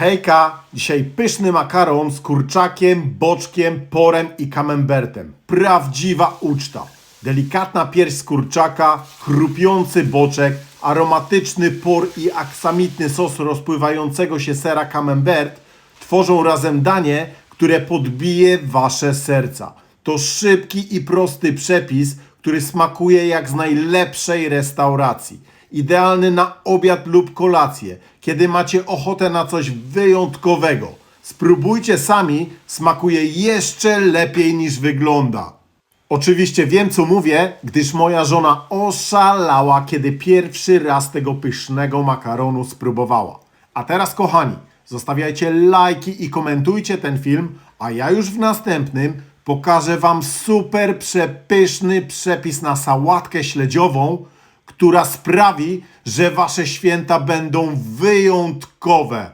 Hejka! Dzisiaj pyszny makaron z kurczakiem, boczkiem, porem i camembertem. Prawdziwa uczta. Delikatna pierś z kurczaka, chrupiący boczek, aromatyczny por i aksamitny sos rozpływającego się sera camembert tworzą razem danie, które podbije wasze serca. To szybki i prosty przepis, który smakuje jak z najlepszej restauracji. Idealny na obiad lub kolację, kiedy macie ochotę na coś wyjątkowego. Spróbujcie sami, smakuje jeszcze lepiej niż wygląda. Oczywiście wiem, co mówię, gdyż moja żona oszalała, kiedy pierwszy raz tego pysznego makaronu spróbowała. A teraz, kochani, zostawiajcie lajki i komentujcie ten film, a ja już w następnym pokażę Wam super przepyszny przepis na sałatkę śledziową, która sprawi, że Wasze święta będą wyjątkowe.